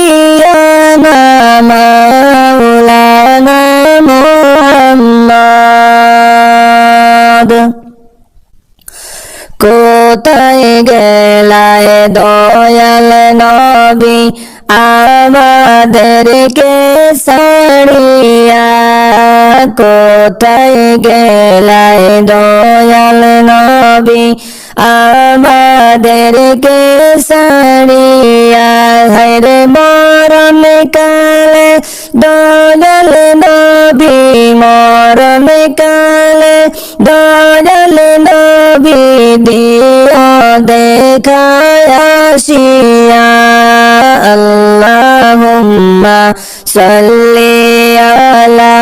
شفيعنا مولانا محمد কোথায় গেলায় দয়াল নবী আমাদেরকে সাড়িয়া কোথায় গেলায় দয়াল নবী আমাদেরকে সাড়িয়া হরে মরণ কালে দয়াল নবী মরণ কালে দয়াল নবী দিও দেখায়াসিয়া আল্লাহুম্মা সাল্লি আলা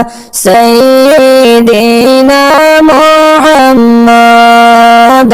সাইয়্যিদিনা মুহাম্মাদ।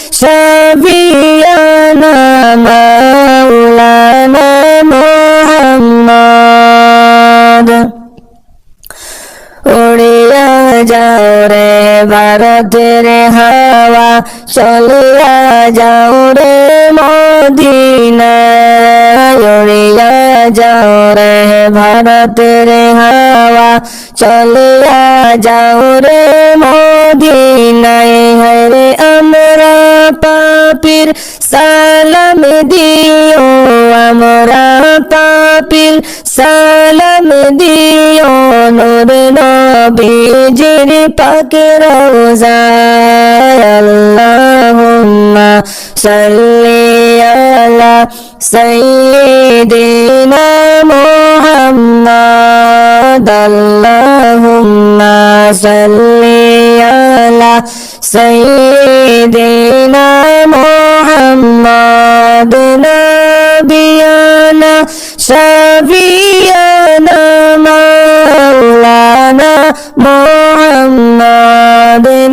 যাও রে ভারতের হাওয়া চলিয়া যাও রে মদিনা উড়িয়া যাও রে ভারতের হাওয়া চলিয়া যাও রে মদিনায় হরে আমরা পাপির সালাম দিও, আমরা পাপির সালাম দিও নূর নবীজির পাক রোজায় আল্লাহুম্মা সাল্লি আলা সাইয়্যিদিনা মুহাম্মাদ আল্লাহুম্মা সাল্লি محمد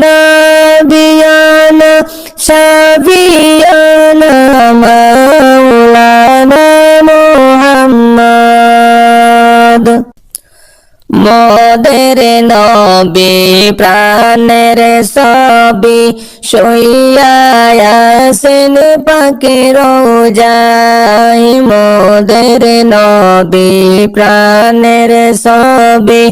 نبينا شفيعنا مولانا محمد মদের নবী প্রাণের সবি সইয়াসেন পাকে রোজাই মদের নবী প্রাণের সবি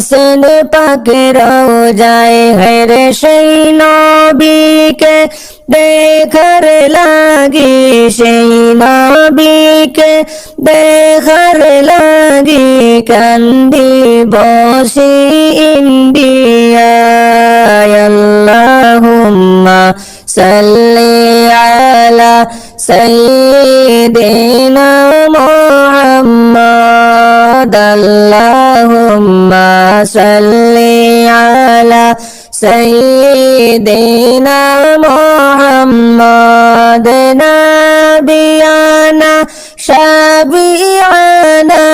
সইয়াসেন পাকে রোজাই হেরে সেই নবীকে। দেখার লাগি সেই নবীকে। দেখার লাগি কান্দি বসি ইন্ডিয়ায় আল্লাহুম্মা সাল্লি আলা সাইয়্যিদিনা صل على سيدنا محمد نبينا شبيعنا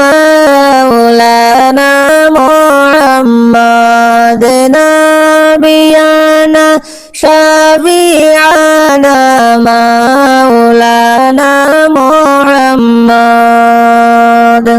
مولانا محمد نبينا شبيعنا مولانا محمد